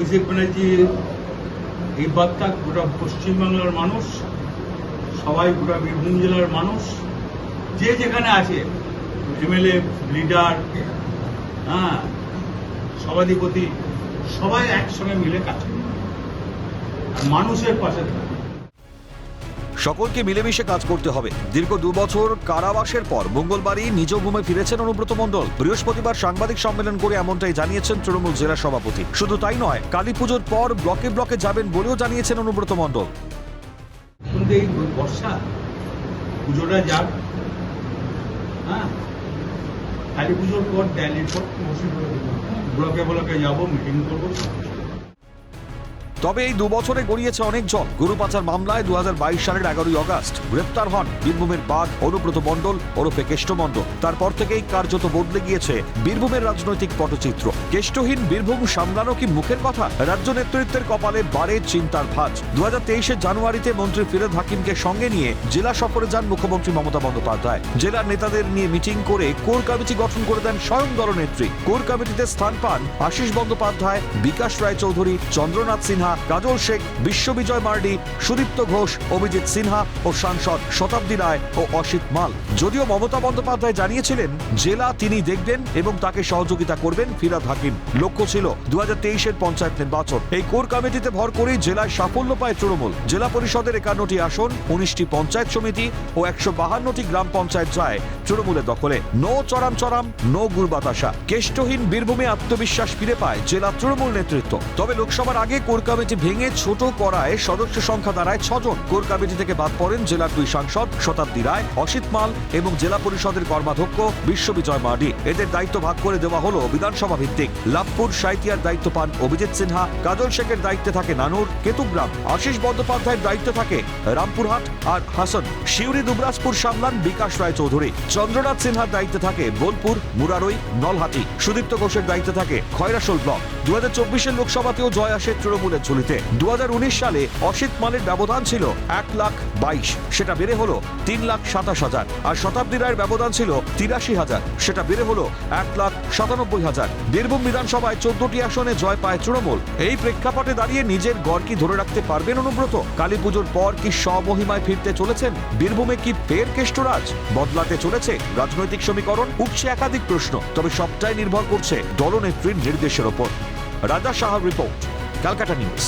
অভিষেক ব্যানার্জির এই বার্তা গোটা পশ্চিমবাংলার মানুষ, সবাই গোটা বীরভূম জেলার মানুষ, যে যেখানে আছে, এমএলএ, লিডার হ্যাঁ সভাধিপতি, সবাই একসঙ্গে মিলে কাজ করে। মানুষের পাশে থাকবে সকলকে মিলেমিশে কাজ করতে হবে। দীর্ঘ দু বছর কারাবাসের পর মঙ্গলবারই নিজ ভূমে ফিরেছেন অনুব্রত মণ্ডল। বৃহস্পতিবার সাংবাদিক সম্মেলন করে এমনটাই জানিয়েছেন তৃণমূল জেলা সভাপতি। শুধু তাই নয়, কালী পুজোর পর ব্লকে ব্লকে যাবেন বলেও জানিয়েছেন অনুব্রত মণ্ডল। পুজোটা যাক। হ্যাঁ? কালী পুজোর পর পর ব্লকে ব্লকে যাব মিটিং করব। তবে এই দুবছরে গড়িয়েছে অনেক জল। গরু পাচার মামলায় দু হাজার বাইশ সালের এগারোই অগাস্ট গ্রেপ্তার হন বীরভূমের বাঘ অনুব্রত মণ্ডল ওরফে কেষ্ট মণ্ডল। তারপর থেকেই কার্যত বদলে গিয়েছে বীরভূমের রাজনৈতিক পটচিত্র। কেষ্টহীন বীরভূম সামলানো কি মুখের কথা? রাজ্য নেতৃত্বের কপালে বাড়ে চিন্তার ভাঁজ। দু জানুয়ারিতে মন্ত্রী ফিরোজ হাকিমকে সঙ্গে নিয়ে জেলা সফরে যান মুখ্যমন্ত্রী মমতা বন্দ্যোপাধ্যায়। জেলার নেতাদের নিয়ে মিটিং করে কোর কমিটি গঠন করে দেন স্বয়ং দলনেত্রী। কোর কমিটিতে স্থান পান আশিস বন্দ্যোপাধ্যায়, বিকাশ রায় চৌধুরী চন্দ্রনাথ সিনহা কাজল শেখ, বিশ্ববিজয় মার্ডি, সুদীপ্ত ঘোষ, অভিজিৎ সিনহা ও সাংসদ শতাব্দী রায় ও অসিত মাল। যদিও মমতা বন্দ্যোপাধ্যায় জানিয়েছিলেন, জেলা তিনি দেখবেন এবং তাকে সহযোগিতা করবেন ফিরাদ হাকিম। লক্ষ্য ছিল দু হাজার তেইশের পঞ্চায়েত নির্বাচন। এই কোর কমিটিতে ভর করেই জেলায় সাফল্য পায় তৃণমূল। জেলা পরিষদের একান্নটি আসন, উনিশটি পঞ্চায়েত সমিতি ও একশো বাহান্নটি গ্রাম পঞ্চায়েত যায় তৃণমূলের দখলে। নো চরাম চরাম, নো গুল বাতাসা। কেষ্টহীন বীরভূমে আত্মবিশ্বাস ফিরে পায় জেলা তৃণমূল নেতৃত্ব। তবে লোকসভার আগে কোর কমিটি ভেঙে ছোট করায় সদস্য সংখ্যা দাঁড়ায় ছজন। কোর কমিটি থেকে বাদ পড়েন জেলার দুই সাংসদ শতাব্দী রায়, অসিত মাল এবং জেলা পরিষদের কর্মাধ্যক্ষ বিশ্ববিজয় মার্ডি এদের দায়িত্ব ভাগ করে দেওয়া হলো বিধানসভা ভিত্তিক লাভপুর সাইতিয়ার দায়িত্ব পান অভিজিৎ সিনহা, কাজল শেখের দায়িত্বে থাকে নানুর, কেতুগ্রাম, আশিস বন্দ্যোপাধ্যায়ের দায়িত্বে থাকে রামপুরহাট আর হাসন। শিউরি দুবরাজপুর সামলান বিকাশ রায় চৌধুরী চন্দ্রনাথ সিনহার দায়িত্বে থাকে বোলপুর, মুরারই, নলহাটি। সুদীপ্ত ঘোষের দায়িত্বে থাকে খয়রাসোল ব্লক। দু হাজার চব্বিশের লোকসভাতেও জয় আসে তৃণমূলের ঝুলিতে দু সালে অসিত মালের ব্যবধান ছিল এক লাখ বাইশ। সেটা বেড়ে হলো তিন লাখ সাতাশ হাজার। আর শতাব্দী রায়ের ব্যবধান ছিল তিরাশি হাজার। সেটা বেড়ে হলো এক লাখ সাতানব্বই হাজার। বীরভূম বিধানসভায় চোদ্দটি আসনে জয় পায় তৃণমূল। এই প্রেক্ষাপটে দাঁড়িয়ে নিজের গড় কি ধরে রাখতে পারবেন অনুব্রত? কালী পুজোর পর কি স্বমহিমায় ফিরতে চলেছেন? বীরভূমে কি ফের কেষ্টরাজ? বদলাতে চলেছে রাজনৈতিক সমীকরণ? উঠছে একাধিক প্রশ্ন। তবে সবটাই নির্ভর করছে দলনেত্রীর নির্দেশের ওপর। রাজা সাহার রিপোর্ট। ক্যালকাটা নিউজ